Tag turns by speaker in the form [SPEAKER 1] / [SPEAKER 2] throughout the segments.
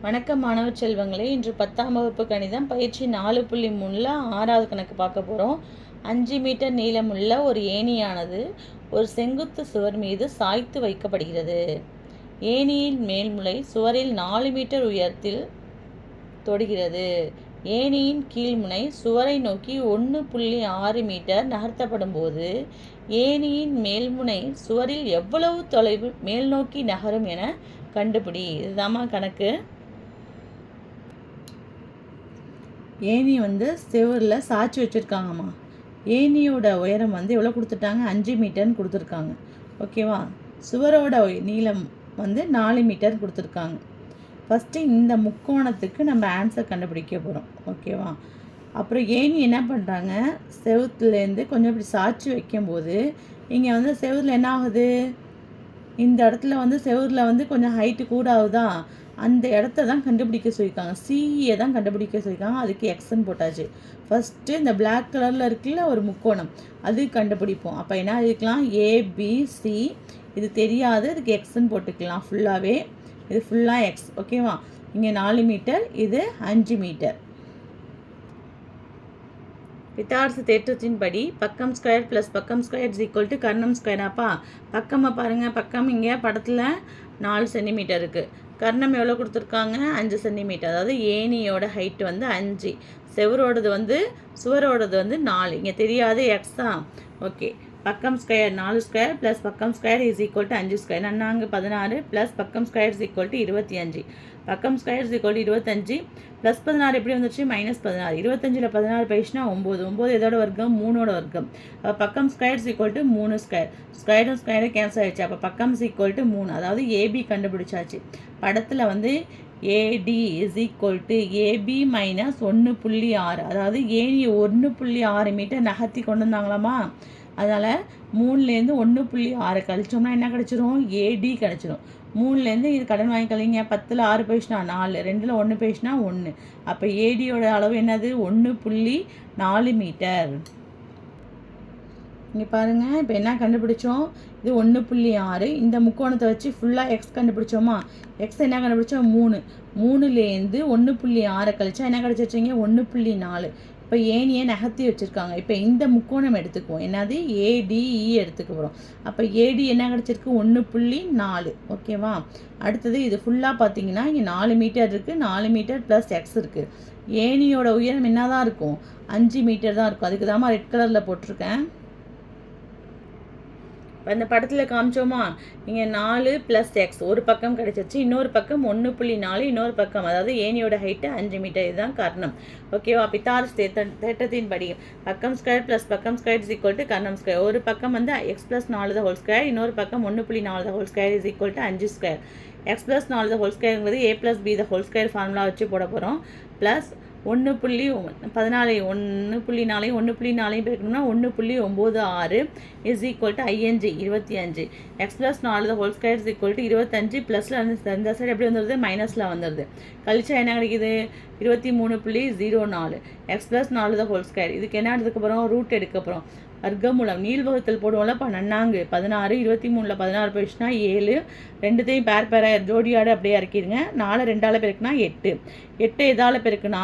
[SPEAKER 1] வணக்கம் மாணவ செல்வங்களே. இன்று பத்தாம் வகுப்பு கணிதம் பயிற்சி நாலு புள்ளி மூணில் ஆறாவது கணக்கு பார்க்க போகிறோம் அஞ்சு மீட்டர் நீளமுள்ள ஒரு ஏணியானது ஒரு செங்குத்து சுவர் மீது சாய்த்து வைக்கப்படுகிறது. ஏணியின் மேல்முளை சுவரில் நாலு மீட்டர் உயரத்தில் தொடுகிறது. ஏணியின் கீழ்முனை சுவரை நோக்கி ஒன்று புள்ளி ஆறு மீட்டர் நகர்த்தப்படும் போது ஏணியின் மேல்முனை சுவரில் எவ்வளவு தொலைவு மேல் நோக்கி நகரும் என கண்டுபிடி. இதுதாம்மா கணக்கு. ஏணி வந்து செவரில் சாய்ச்சி வச்சுருக்காங்கம்மா. ஏணியோட உயரம் வந்து எவ்வளோ கொடுத்துட்டாங்க? அஞ்சு மீட்டர்னு கொடுத்துருக்காங்க. ஓகேவா? சுவரோட நீளம் வந்து நாலு மீட்டர் கொடுத்துருக்காங்க. ஃபஸ்ட்டு இந்த முக்கோணத்துக்கு நம்ம ஆன்சர் கண்டுபிடிக்க போகிறோம் ஓகேவா? அப்புறம் ஏணி என்ன பண்ணுறாங்க செவுத்துலேருந்து கொஞ்சம் இப்படி சாய்ச்சி வைக்கும்போது இங்கே வந்து செவுத்தில் என்ன ஆகுது? இந்த இடத்துல வந்து செவுரில் வந்து கொஞ்சம் ஹைட்டு கூட ஆகுதா அந்த இடத்த தான் கண்டுபிடிக்க சொல்லியிருக்காங்க. சிஇயை தான் கண்டுபிடிக்க சொல்லியிருக்காங்க. அதுக்கு எக்ஸன் போட்டாச்சு. ஃபஸ்ட்டு இந்த பிளாக் கலரில் இருக்குல்ல ஒரு முக்கோணம். அது கண்டுபிடிப்போம். அப்போ என்ன இருக்கலாம் ஏபிசி இது தெரியாது. இதுக்கு எக்ஸ்ன்னு போட்டுக்கலாம். ஃபுல்லாகவே இது ஃபுல்லாக எக்ஸ் ஓகேவா இங்கே நாலு மீட்டர் இது அஞ்சு மீட்டர் பித்தார்சு தேற்றத்தின்படி பக்கம் ஸ்கொயர் ப்ளஸ் பக்கம் ஸ்கொயர் இஸ் ஈக்குவல் டு கர்ணம் ஸ்கொயராப்பா பக்கமாக பாருங்கள் பக்கம் இங்கே படத்தில் நாலு சென்டிமீட்டர் இருக்குது கர்ணம் எவ்வளோ கொடுத்துருக்காங்க? அஞ்சு சென்டிமீட்டர் அதாவது ஏணியோட ஹைட் வந்து அஞ்சு. செவரோடது வந்து சுவரோடது வந்து நாலு. இங்கே தெரியாது எக்ஸ் தான். ஓகே பக்கம் ஸ்கொயர் நாலு ஸ்கொயர் ப்ளஸ் பக்கம் ஸ்கொயர் இஸ் ஈக்குவல் டு அஞ்சு ஸ்கொயர் நன்னாங்க பதினாறு ப்ளஸ் பக்கம் ஸ்கொயர் இஸ் ஈக்குவல் டு இருபத்தி அஞ்சு. பக்கம் ஸ்கொயர் இஸ் ஈக்குவல் டு இருபத்தஞ்சு ப்ளஸ் பதினாறு எப்படி வந்துச்சு? மைனஸ் பதினாறு. இருபத்தஞ்சில் பதினாறு போயிடுச்சுன்னா ஒம்பது. ஒம்பது எதோட வர்க்கம்? மூணோட வர்க்கம். அப்போ பக்கம் ஸ்கொயர் இஸ் ஈக்குவல் டு மூணு ஸ்கொயர் ஸ்கொயரும் ஸ்கொயரும் கேன்சல் ஆயிடுச்சு. அப்போ பக்கம் இஸ் ஈக்குவல் டு மூணு. அதாவது ஏபி கண்டுபிடிச்சாச்சு. படத்தில் வந்து AD is equal to AB minus ஒன்று புள்ளி ஆறு. அதாவது ஏணி ஒன்று புள்ளி ஆறு மீட்டர் நகர்த்தி கொண்டு வந்தாங்களாமா? அதனால் மூணுலேருந்து ஒன்று புள்ளி ஆறு கழிச்சோம்னா என்ன கிடச்சிரும் ஏடி கிடச்சிரும் மூணுலேருந்து இது கடன் வாங்கிக்கலிங்க பத்தில் ஆறு போயிடுச்சுனா நாலு ரெண்டில் ஒன்று போயிடுச்சுனா ஒன்று அப்போ ஏடியோட அளவு என்னது? ஒன்று புள்ளி நாலு மீட்டர். இங்கே பாருங்கள் இப்போ என்ன கண்டுபிடிச்சோம்? இது ஒன்று புள்ளி ஆறு. இந்த முக்கோணத்தை வச்சு ஃபுல்லாக எக்ஸ் கண்டுபிடிச்சோமா? எக்ஸ் என்ன கண்டுபிடிச்சோம்? மூணு. மூணுலேருந்து ஒன்று புள்ளி ஆறை கழிச்சா என்ன கிடச்சிருச்சிங்க ஒன்று புள்ளி நாலு. இப்போ ஏணியை நகர்த்தி வச்சுருக்காங்க. இப்போ இந்த முக்கோணம் எடுத்துக்குவோம். என்னது? ஏடிஇ e எடுத்துக்க போகிறோம் அப்போ ஏடி என்ன கிடச்சிருக்கு? ஒன்று புள்ளி நாலு. ஓகேவா அடுத்தது இது ஃபுல்லாக பார்த்தீங்கன்னா இங்கே நாலு மீட்டர் இருக்குது நாலு மீட்டர் ப்ளஸ் எக்ஸ் இருக்குது ஏணியோட உயரம் என்ன தான் இருக்கும்? அஞ்சு மீட்டர் தான் இருக்கும். அதுக்கு தான் ரெட் கலரில் போட்டிருக்கேன். இப்போ அந்த படத்தில் காமிச்சோமா? இங்கே நாலு ப்ளஸ் எக்ஸ் ஒரு பக்கம் கிடைச்சிருச்சு இன்னொரு பக்கம் ஒன்று புள்ளி நாலு இன்னொரு பக்கம். அதாவது ஏணியோட ஹைட்டு அஞ்சு மீட்டர் இதுதான் காரணம். ஓகேவா பித்தார்ஸ் தேட்ட தேட்டத்தின் படி பக்கம் ஸ்கொயர் ப்ளஸ் பக்கம் ஸ்கொயர் இஸ் ஈக்குவல் டு கர்ணம் ஸ்கொயர் ஒரு பக்கம் வந்து எக்ஸ் ப்ளஸ் நாலு த ஹோல் ஸ்கொயர் இன்னொரு பக்கம் ஒன்று புள்ளி நாலு the whole square is equal to அஞ்சு ஸ்கொயர் எக்ஸ் ப்ளஸ் நாலு the whole ஸ்கொயருங்கிறது A plus B the whole square formula வச்சு போட போகிறோம் ப்ளஸ் ஒன்று புள்ளி பதினாலு ஒன்று புள்ளி நாலையும் ஒன்று புள்ளி நாலையும் பெருக்கணும்னா ஒன்று புள்ளி ஒம்பது ஆறு இஸ் ஈக்குவல் டு ஐஎன்ஜி இருபத்தி அஞ்சு. எக்ஸ் ப்ளஸ் நாலு whole square is equal to இருபத்தஞ்சு ப்ளஸில் வந்து இந்த சைடு எப்படி வந்துடுது மைனஸில் வந்துடுது கழிச்சா என்ன கிடைக்குது? இருபத்தி மூணு புள்ளி ஜீரோ நாலு. எக்ஸ் ப்ளஸ் நாலு தான் ஹோல் ஸ்கொயர் இதுக்கு என்ன எடுத்துக்கப்புறம் ரூட் எடுக்கப்புறம் வர்க்கமூலம் நீள்வகத்தில் போடுவோம்ல பன்னெண்டாங்கு. பதினாறு இருபத்தி மூணில் பதினாறு போயிடுச்சுன்னா ஏழு. ரெண்டுத்தையும் பேர் பேராக ஜோடியாடு அப்படியே இறக்கிடுங்க. நாலு ரெண்டால் பெருக்குனா எட்டு. எட்டு எதால் பெருக்குனா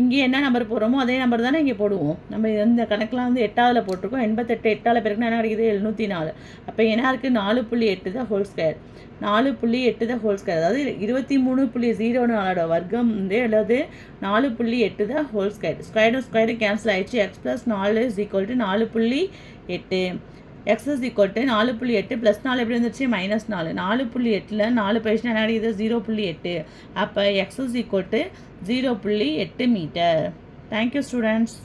[SPEAKER 1] இங்கே என்ன நம்பர் போடுறோமோ அதே நம்பர் தானே இங்கே போடுவோம். நம்ம இந்த கணக்கெலாம் வந்து எட்டாவில் போட்டிருக்கோம். எண்பத்தெட்டு எட்டாவில் பெருக்குனா என்ன கிடைக்குது? எழுநூற்றி நாலு அப்போ என்ன இருக்குது நாலு புள்ளி எட்டு தான் ஹோல் ஸ்கொயர் நாலு புள்ளி எட்டு தான் ஹோல் ஸ்கொயர் அதாவது இருபத்தி மூணு புள்ளி ஜீரோ நாலோட வர்க்கம் வந்து அல்லது நாலு புள்ளி எட்டு தான் ஹோல் ஸ்கொயர் ஸ்கொயரும் ஸ்கொயரும் கேன்சல் ஆகிடுச்சு எக்ஸ் ப்ளஸ் நாலு இஸ் ஈக்குவல் டு நாலு புள்ளி எட்டு. எக்ஸஸ் ஈக்குவல் டு நாலு புள்ளி எட்டு ப்ளஸ் நாலு எப்படி வந்துருச்சு? மைனஸ் நாலு. நாலு புள்ளி எட்டில் நாலு பைசா என்ன கிடைக்குது ஜீரோ புள்ளி எட்டு. அப்போ எக்ஸஸ் ஈக்குவல் டு ஜீரோ புள்ளி எட்டு மீட்டர் தேங்க்யூ ஸ்டூடெண்ட்ஸ்